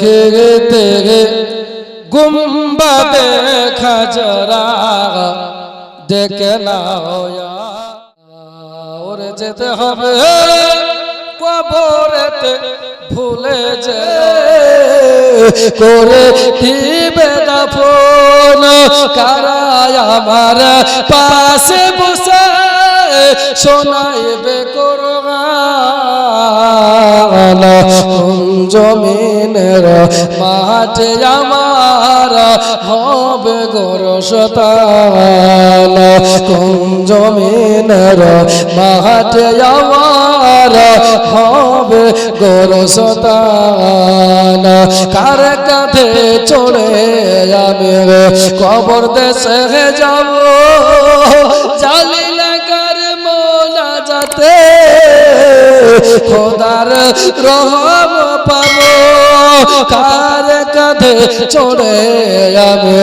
খেতে গুম্বাদে খাজরা দেখে নাও ওরে যেতে হবে কবরেতে, ভুলে যে করে দিবে দাফন কারায় আমার পাশে বসে, শোনাইবে কোরআন। জমিনের মাঠে আমার হবে গরসতান কোন জমিনের মাঠে আমার হবে গরসতান কার কাঁধে চড়ে আমি কবর দেশে যাব? জালি লাগার যাতে খোদার রহম পাবো। কার কাঁধে চড়ে আমি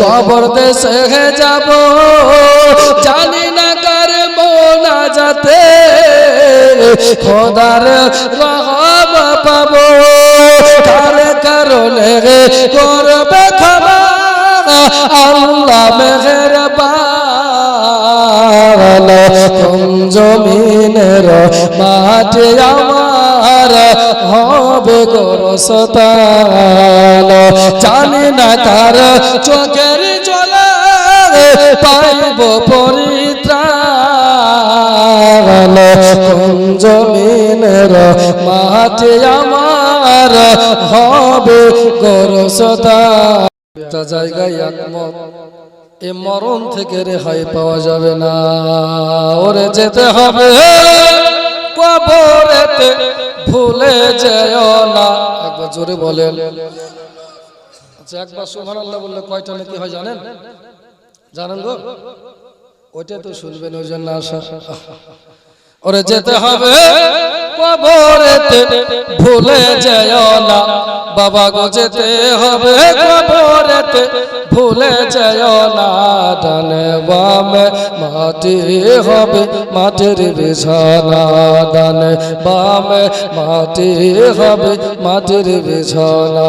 কবর দেশে যাব। জানি না কার মোলা যাতে খোদার রহম পাবো। কার কারণে করবে ক্ষমা? আল্লাহ কোন জমিনের মাঠে আমার হবে গরসতাল জানি না কার চোখের জলে পাইব পরিত্রাণ। জমিনের মাঠে আমার হবে গরসতাল একটা জায়গায় একমত, এ মরণ থেকে রেহাই পাওয়া যাবে না। ওরে যেতে হবে কবরেতে। ভুলে যেও না। একবার জোরে বলেন। আচ্ছা একবার সুবহানাল্লাহ বললে কয়টা নাকি হয় জানেন? জানেন গো? ওইটা তো শুনবেন, ওই জন্য আসা ওরে যেতে হবে। কবরেতে ভুলে যেও না। বাবা গো, যেতে হবে কবরেতে। ভুলে যেও না। ডানে বামে মাটি হবে, মাটির বিছানা। ডানে বামে মাটি হবে, মাটির বিছানা।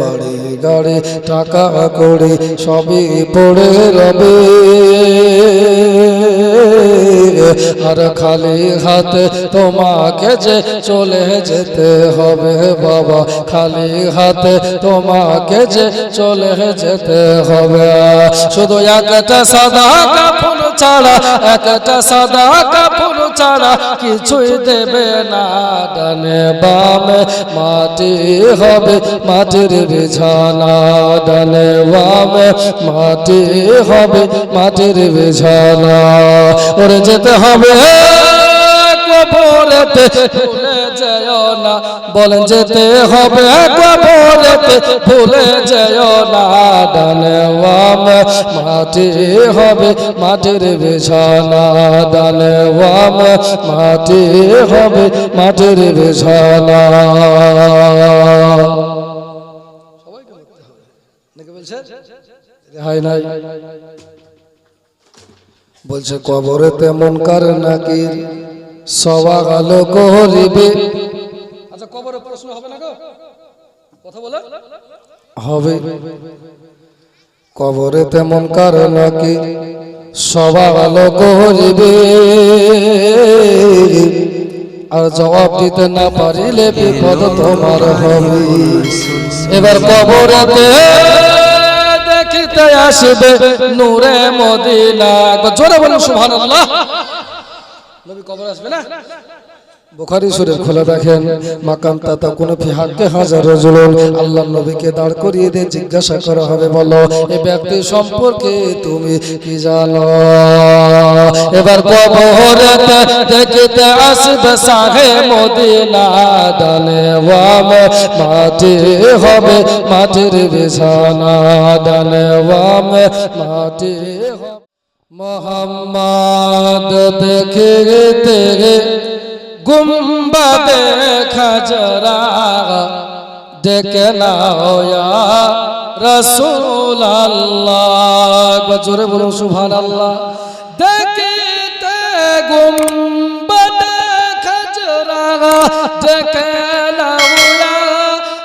বাড়ি গাড়ি, টাকা কড়ি, সবই পড়ে রবে। আর খালি হাতে তোমাকে যে চলে যেতে হবে বাবা, খালি হাতে তোমাকে যে চলে যেতে হবে। শুধু একটা সাদা কাপড় ছাড়া, একটা সাদা কাপড় ছাড়া কিছুই দেবে না ডানে বামে, মাটি হবে মাটির বিছানা। ডানে বামে, মাটি হবে মাটির বিছানা। ওরে যেতে হবে। কবরেতে ভুলে যেও না। বলেন, যেতে হবে কবরেতে ভুলে যেও না। ডানে বামে মাটি হবে, মাটির বিছানা। ডানে বামে মাটি হবে, মাটির বিছানা। রেহাই নাই বলছে কবরে তেমন কার নাকি সবা আলো করিবে। আচ্ছা কবরে প্রশ্ন হবে না গো? কথা বলে। হবে। কবরে তেমন কার নাকি সবা আলো করিবে। আর জবাব দিতে না পারিলে বিপদ তোমার হবে। এবার কবরেতে দেখিতে আসবে নূরে মদিনা। জোরে বলুন সুবহানাল্লাহ। নবী শরীফ খুলে দেখেন, মাকাম তাতা কোন ফি হাজার জুলুন আল্লাহ নবীকে দাঁড় করিয়ে দিয়ে জিজ্ঞাসা করা হবে, বলো এই ব্যক্তি সম্পর্কে তুমি কি জানো? এবার কবরেতে দেখিতে আসবে সাহে মদিনা দানে ওয়ামে, মাটি হবে মাটির বিছানা দানে ওয়ামে, মাটি হবে মোহাম্মদ দেখে দেখতে গুম্বদ খজরা দেখে না রসুল জোরে বলুন সুভান আল্লাহ দেখে দেখতে গুম্বদ খজরা দেখে না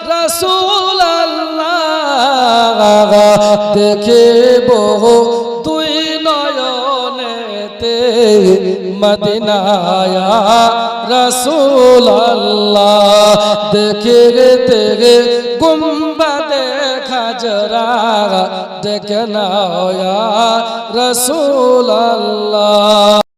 রসুল দেখে বহু মদিনায়া রসুল আল্লাহ দেখিতে গুম্বাদে খাজরা দেখে নয়া রসুল আল্লাহ